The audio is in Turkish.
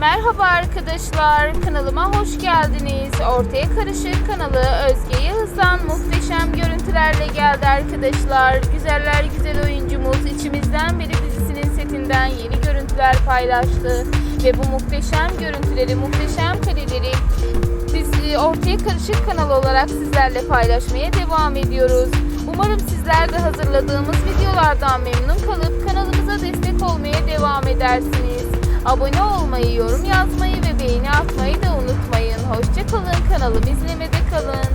Merhaba arkadaşlar, kanalıma hoş geldiniz. Ortaya Karışık kanalı Özge Yağız'dan muhteşem görüntülerle geldi arkadaşlar. Güzeller güzel oyuncumuz içimizden biri dizisinin setinden yeni görüntüler paylaştı. Ve bu muhteşem görüntüleri, muhteşem kareleri biz e, Ortaya Karışık kanalı olarak sizlerle paylaşmaya devam ediyoruz. Umarım sizler de hazırladığımız videolardan memnun kalıp kanalımıza destek olmaya devam edersiniz. Abone olmayı, yorum yazmayı ve beğeni atmayı da unutmayın. Hoşçakalın, kanalımı izlemede kalın.